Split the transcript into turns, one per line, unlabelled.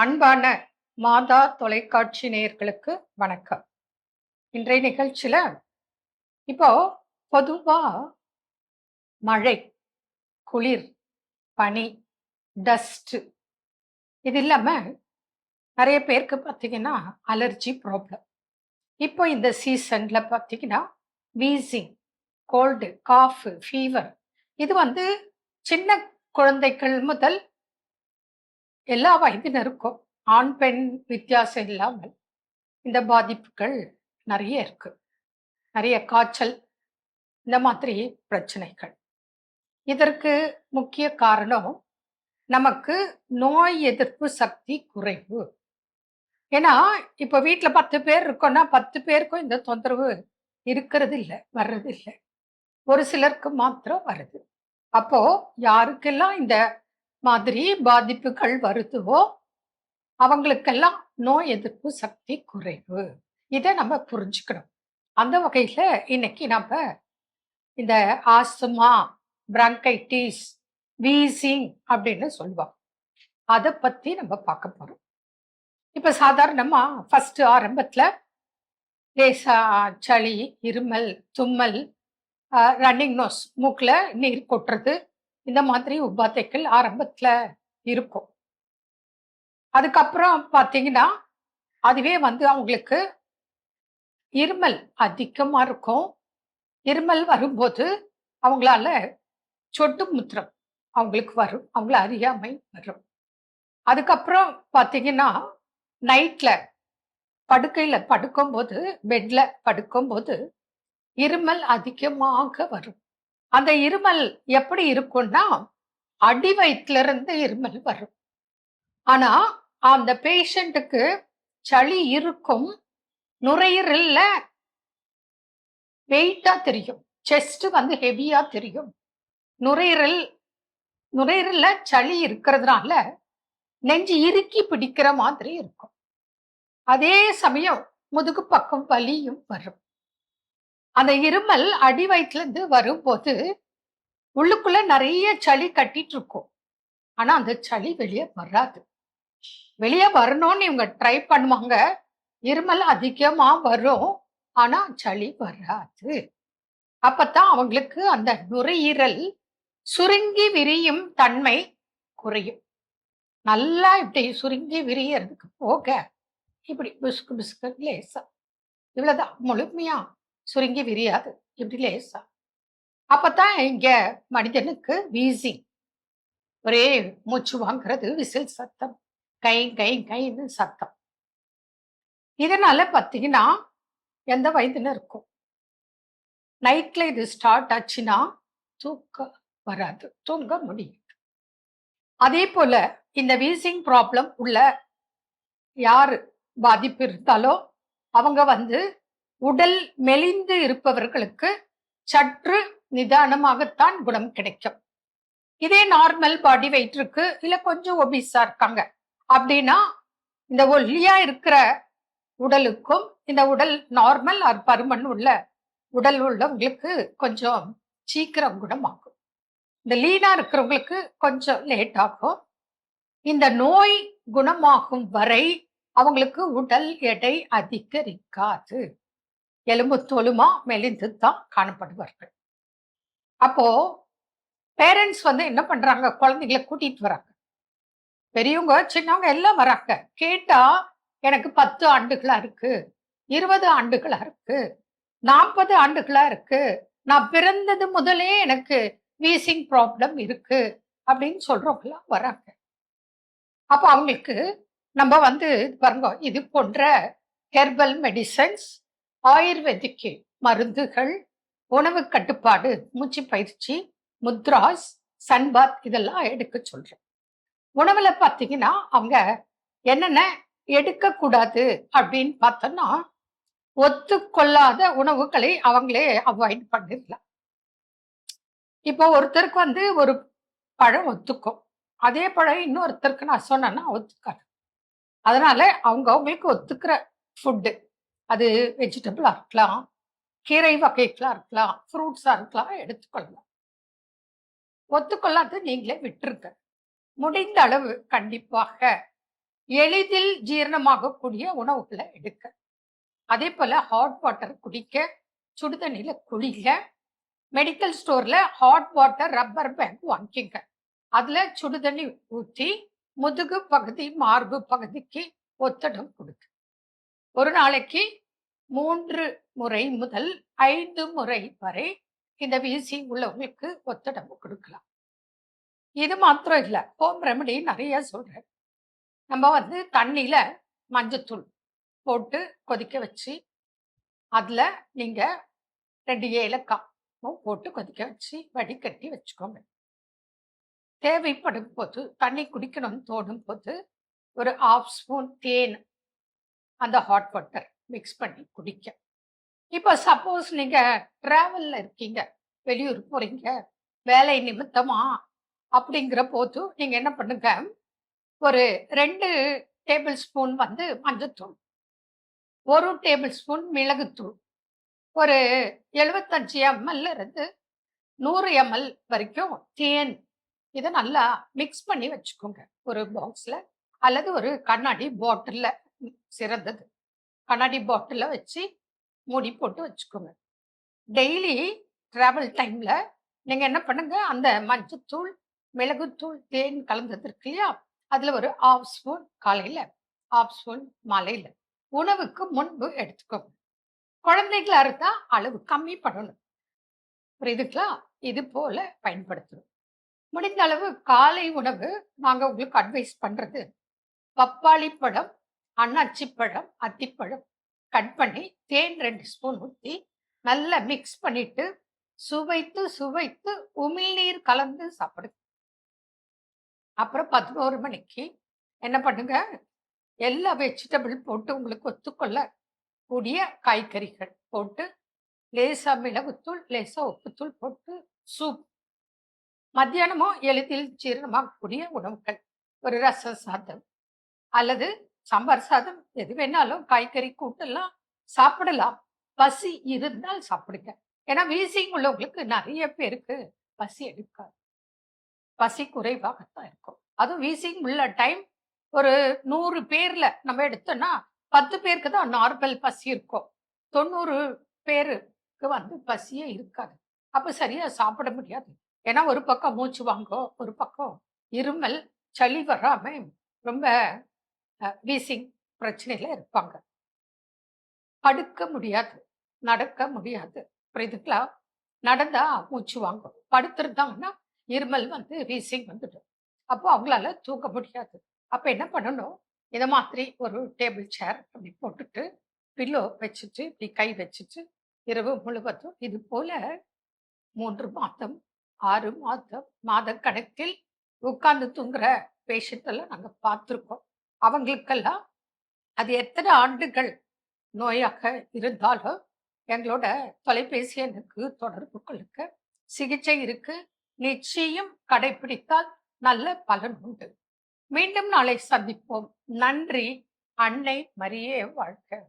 அன்பான மாதா தொலைக்காட்சி நேயர்களுக்கு வணக்கம். இன்றைய நிகழ்ச்சியில இப்போ பொதுவா மழை குளிர் பனி டஸ்ட் இது இல்லாம நிறைய பேருக்கு பார்த்தீங்கன்னா அலர்ஜி ப்ராப்ளம் இப்போ இந்த சீசன்ல பார்த்தீங்கன்னா வீசிங் கோல்டு காஃபு ஃபீவர் இது வந்து சின்ன குழந்தைகள் முதல் எல்லா வயதினருக்கும் ஆண் பெண் வித்தியாசம் இல்லாமல் இந்த பாதிப்புகள் நிறைய இருக்கு. நிறைய காய்ச்சல் இந்த மாதிரி பிரச்சனைகள். இதற்கு முக்கிய காரணம் நமக்கு நோய் எதிர்ப்பு சக்தி குறைவு. ஏன்னா இப்போ வீட்டில் பத்து பேர் இருக்கோம்னா பத்து பேருக்கும் இந்த தொந்தரவு இருக்கிறது இல்லை வர்றது இல்லை. ஒரு சிலருக்கு மாத்திரம் வருது. அப்போ யாருக்கெல்லாம் இந்த மாதிரி பாதிப்புகள் வருதுவோ அவங்களுக்கெல்லாம் நோய் எதிர்ப்பு சக்தி குறைவு. இதை நம்ம புரிஞ்சுக்கணும். அந்த வகையில இன்னைக்கு நம்ம இந்த ஆஸ்துமா பிராங்கைட்டிஸ் வீசிங் அப்படின்னு சொல்லுவோம். அதை பத்தி நம்ம பார்க்க போறோம். இப்ப சாதாரணமா ஃபர்ஸ்ட் ஆரம்பத்துல லேசா சளி இருமல் தும்மல் ரன்னிங் நோஸ் மூக்கில் நீர் கொட்டுறது இந்த மாதிரி உபாதைகள் ஆரம்பத்தில் இருக்கும். அதுக்கப்புறம் பார்த்தீங்கன்னா அதுவே வந்து அவங்களுக்கு இருமல் அதிகமாக இருக்கும். இருமல் வரும்போது அவங்களால சொட்டு முத்திரம் அவங்களுக்கு வரும். அவங்கள அறியாமை வரும். அதுக்கப்புறம் பார்த்தீங்கன்னா நைட்டில் படுக்கையில் படுக்கும்போது பெட்டில் படுக்கும்போது இருமல் அதிகமாக வரும். அந்த இருமல் எப்படி இருக்கும்னா அடி வயிற்றுல இருந்து இருமல் வரும். ஆனா அந்த பேஷண்ட்டுக்கு சளி இருக்கும் நுரையீரல்ல வெயிட்டா தெரியும் செஸ்ட் வந்து ஹெவியா தெரியும். நுரையீரல் நுரையீரல்ல சளி இருக்கிறதுனால நெஞ்சு இறுக்கி பிடிக்கிற மாதிரி இருக்கும். அதே சமயம் முதுகு பக்கம் வலியும் வரும். அந்த இருமல் அடி வயிற்றுலேருந்து வரும்போது உள்ளுக்குள்ள நிறைய சளி கட்டிட்டு இருக்கும் ஆனா அந்த சளி வெளியே வராது. வெளியே வரணும்னு இவங்க ட்ரை பண்ணுவாங்க. இருமல் அதிகமா வரும். ஆனா சளி வராது. அப்பத்தான் அவங்களுக்கு அந்த நுரையீரல் சுருங்கி விரியும் தன்மை குறையும். நல்லா இப்படி சுருங்கி விரியறதுக்கு போக இப்படி பிசுக்கு பிசுக்கு லேசா. இவ்வளவுதான். முழுமையா சுருங்கி விரியாது. இப்படி லேசா. அப்பதான் இங்க மனிதனுக்கு வீசிங் ஒரே மூச்சு வாங்குறது விசில் சத்தம். கை கை கைன்னு சத்தம். இதனால பார்த்தீங்கன்னா எந்த வயதுல இருக்கும்? நைட்ல இது ஸ்டார்ட் ஆச்சுன்னா தூக்க வராது. தூங்க முடியாது அதே போல இந்த வீசிங் ப்ராப்ளம் உள்ள யாரு பாதிப்பு இருந்தாலோ அவங்க வந்து உடல் மெலிந்து இருப்பவர்களுக்கு சற்று நிதானமாகத்தான் குணம் கிடைக்கும். இதே நார்மல் பாடி வெயிட் இருக்கு. இல்ல கொஞ்சம் ஒபிஸா இருக்காங்க. அப்படின்னா இந்த ஒல்லியா இருக்கிற உடலுக்கும் இந்த உடல் நார்மல் ஆர் பருமன் உள்ள உடல் உள்ளவங்களுக்கு கொஞ்சம் சீக்கிரம் குணமாகும். இந்த லீனா இருக்கிறவங்களுக்கு கொஞ்சம் லேட் ஆகும். இந்த நோய் குணமாகும் வரை அவங்களுக்கு உடல் எடை அதிகரிக்காது. எலும்பு தோலுமா மெலிந்து தான் காணப்படுவார்கள். அப்போ பேரண்ட்ஸ் வந்து என்ன பண்றாங்க? குழந்தைங்களை கூட்டிட்டு வராங்க. பெரியவங்க சின்னவங்க எல்லாம் வராங்க. கேட்டா எனக்கு பத்து ஆண்டுகளா இருக்கு இருபது ஆண்டுகளா இருக்கு நாற்பது ஆண்டுகளா இருக்கு நான் பிறந்தது முதலே எனக்கு வீசிங் ப்ராப்ளம் இருக்கு அப்படின்னு சொல்றவங்களாம் வராங்க. அப்போ அவங்களுக்கு நம்ம வந்து பாருங்க இது போன்ற ஹெர்பல் மெடிசன்ஸ் ஆயுர்வேதிக்கு மருந்துகள் உணவு கட்டுப்பாடு மூச்சு பயிற்சி முத்ராஸ் சன்பாத் இதெல்லாம் எடுக்க சொல்றேன் உணவுல பார்த்தீங்கன்னா அவங்க என்னென்ன எடுக்கக்கூடாது அப்படின்னு பார்த்தோம்னா ஒத்துக்கொள்ளாத உணவுகளை அவங்களே அவாய்ட் பண்ணிடலாம். இப்போ ஒருத்தருக்கு வந்து ஒரு பழம் ஒத்துக்கும். அதே பழம் இன்னொருத்தருக்கு நான் சொன்னேன்னா ஒத்துக்காது. அதனால அவங்க அவங்களுக்கு ஒத்துக்கிற ஃபுட்டு அது வெஜிடபிளாக இருக்கலாம். கீரை வகைகளாக இருக்கலாம். ஃப்ரூட்ஸாக இருக்கலாம். எடுத்துக்கொள்ளலாம். ஒத்துக்கொள்ளாத நீங்களே விட்டுருங்க. முடிந்த அளவு கண்டிப்பாக எளிதில் ஜீரணமாகக்கூடிய உணவுகளை எடுக்க அதே போல் ஹாட் வாட்டர் குடிக்க சுடுதண்ணியில் குளிக்க மெடிக்கல் ஸ்டோரில் ஹாட் வாட்டர் ரப்பர் பேண்ட் வாங்கிக்கங்க. அதில் சுடுதண்ணி ஊற்றி முதுகு பகுதி மார்பு பகுதிக்கு ஒத்தடம் கொடுக்கு ஒரு நாளைக்கு மூன்று முறை முதல் ஐந்து முறை வரை இந்த வீசி உள்ளவங்களுக்கு ஒத்தடம்பு கொடுக்கலாம். இது மாத்திரம் இல்லை ஹோம் ரெமடி நிறைய சொல்றேன். நம்ம வந்து தண்ணியில மஞ்சத்தூள் போட்டு கொதிக்க வச்சு அதுல நீங்க ரெண்டு ஏலக்காய் போட்டு கொதிக்க வச்சு வடிகட்டி வச்சுக்கோங்க. தேவைப்படும் போது தண்ணி குடிக்கணும்னு தோணும் போது ஒரு ஆஃப் ஸ்பூன் தேன் அந்த ஹாட் வாட்டர் மிக்ஸ் பண்ணி குடிக்க இப்போ சப்போஸ் நீங்கள் ட்ராவலில் இருக்கீங்க வெளியூர் போகிறீங்க வேலை நிமித்தமா அப்படிங்கிற போது நீங்கள் என்ன பண்ணுங்க? ஒரு ரெண்டு டேபிள் ஸ்பூன் வந்து மஞ்சத்தூள் ஒரு டேபிள் ஸ்பூன் மிளகுத்தூள் ஒரு எழுபத்தஞ்சு எம்எல் இருந்து நூறு எம்எல் வரைக்கும் தேன் இதை நல்லா மிக்ஸ் பண்ணி வச்சுக்கோங்க. ஒரு பாக்ஸில் அல்லது ஒரு கண்ணாடி பாட்டிலில் சிறந்தது. கண்ணாடி பாட்டில்ல வச்சு மூடி போட்டு வச்சுக்கோங்க. டெய்லி ட்ராவல் டைமில் நீங்கள் என்ன பண்ணுங்க அந்த மஞ்சத்தூள் மிளகுத்தூள் தேன் கலந்தது இருக்கு இல்லையா? அதில் ஒரு ஆஃப் ஸ்பூன் காலையில் ஆஃப் ஸ்பூன் மாலையில். உணவுக்கு முன்பு எடுத்துக்கோங்க. குழந்தைகளா இருந்தா அளவு கம்மி பண்ணணும். புரியுதுங்களா? இது போல பயன்படுத்தணும். முடிந்த அளவு காலை உணவு நாங்கள் உங்களுக்கு அட்வைஸ் பண்ணுறது பப்பாளி பழம் அன்னாச்சிப்பழம் அத்திப்பழம் கட் பண்ணி தேன் ரெண்டு ஸ்பூன் ஊற்றி நல்லா மிக்ஸ் பண்ணிட்டு சுவைத்து சுவைத்து உமிழ்நீர் கலந்து சாப்பிடுங்க அப்புறம் பதினோரு மணிக்கு என்ன பண்ணுங்க? எல்லா வெஜிடபிள் போட்டு உங்களுக்கு ஒத்துக்கொள்ள கூடிய காய்கறிகள் போட்டு லேசா மிளகுத்தூள் லேசா உப்புத்தூள் போட்டு சூப் மத்தியானமும் எளிதில் ஜீரணமாகக்கூடிய உணவுகள். ஒரு ரச சாதம் அல்லது சாம்பார் சாதம் எது வேணாலும் காய்கறி கூட்டெல்லாம் சாப்பிடலாம். பசி இருந்தால் சாப்பிடுங்க. ஏன்னா வீசிங் உள்ளவங்களுக்கு நிறைய பேருக்கு பசி எடுக்காது. பசி குறைவாகத்தான் இருக்கும். அதுவும் வீசிங் உள்ள டைம் ஒரு நூறு பேர்ல நம்ம எடுத்தோம்னா பத்து பேருக்கு தான் நார்மல் பசி இருக்கும். தொண்ணூறு பேருக்கு வந்து பசியே இருக்காது. அப்போ சரியா சாப்பிட முடியாது. ஏன்னா ஒரு பக்கம் மூச்சு வாங்கும் ஒரு பக்கம் இருமல் சளி வராம ரொம்ப வீசிங் பிரச்சனையில இருப்பாங்க. படுக்க முடியாது நடக்க முடியாது. புரியுதுங்களா நடந்தா மூச்சு வாங்கும். படுத்திருந்தாங்கன்னா இருமல் வந்து வீசிங் வந்துடும். அப்போ அவங்களால தூங்க முடியாது. அப்ப என்ன பண்ணணும்? இந்த மாதிரி ஒரு டேபிள் சேர் அப்படி போட்டுட்டு பில்லோ வச்சுட்டு இப்படி கை வச்சுட்டு இரவு முழுவதும் இது போல மூன்று மாதம் ஆறு மாதம் மாத கணக்கில் உட்கார்ந்து தூங்குற பேஷண்ட் எல்லாம் நாங்கள் பார்த்துருக்கோம். அவங்களுக்கெல்லாம் அது எத்தனை ஆண்டுகள் நோயாக இருந்தாலும் எங்களோட தொலைபேசி எண்ணுக்கு தொடர்பு கொள்ளுங்க. சிகிச்சை இருக்கு. நிச்சயம் கடைபிடித்தால் நல்ல பலன் உண்டு. மீண்டும் நாளை சந்திப்போம். நன்றி. அன்னை மரியே வாழ்க.